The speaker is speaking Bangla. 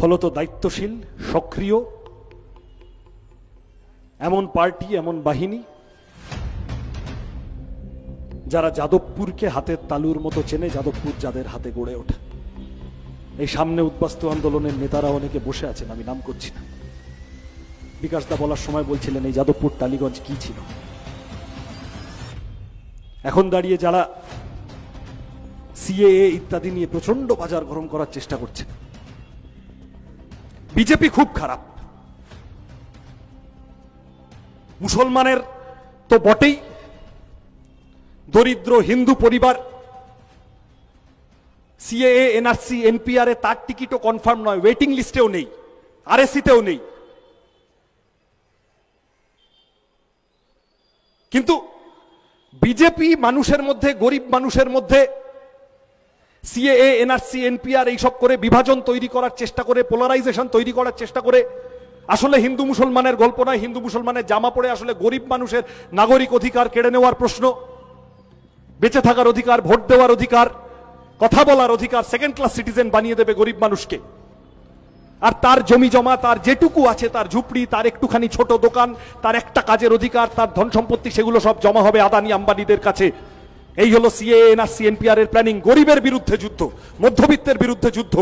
ফলত দায়িত্বশীল, সক্রিয়, এমন পার্টি, এমন বাহিনী, যারা যাদবপুরকে হাতের তালুর মতো চেনে, যাদবপুর যাদের হাতে গড়ে ওঠে। এই সামনে উদ্বাস্তু আন্দোলনের নেতারা অনেকে বসে আছেন, আমি নাম করছি না। বিকাশ দা বলার সময় বলছিলেন, এই যাদবপুর টালিগঞ্জ কি ছিল? এখন দাঁড়িয়ে যারা সিএএ ইত্যাদি নিয়ে প্রচণ্ড বাজার গরম করার চেষ্টা করছে বিজেপি খুব খারাপ। মুসলমানের তো বটেই। দরিদ্র হিন্দু পরিবার সিএএ এনআরসি এনপিআর তার টিকিটও কনফার্ম নয় ওয়েটিং লিস্টেও নেই আর আরএসিতেও নেই। কিন্তু বিজেপি মানুষের মধ্যে, গরিব মানুষের মধ্যে সিএএ এনআরসি এনপিআর এইসব করে বিভাজন তৈরি করার চেষ্টা করে পোলারাইজেশন তৈরি করার চেষ্টা করে। আসলে হিন্দু মুসলমানের গল্প নয়, হিন্দু মুসলমানের জামা পড়ে আসলে গরিব মানুষের নাগরিক অধিকার কেড়ে নেওয়ার প্রশ্ন। বেঁচে থাকার অধিকার, ভোট দেওয়ার অধিকার, কথা বলার অধিকার সেকেন্ড ক্লাস সিটিজেন বানিয়ে দেবে গরিব মানুষকে। আর তার জমি জমা, তার যেটুকু আছে, তার ঝুপড়ি, তার একটুখানি ছোট দোকান, তার একটা কাজের অধিকার, তার ধন সম্পত্তি, সেগুলো সব জমা হবে আদানি আম্বানিদের কাছে। এই হলো সিএএন আর সিএনপিআর এর প্ল্যানিং। গরিবের বিরুদ্ধে যুদ্ধ মধ্যবিত্তের বিরুদ্ধে যুদ্ধ।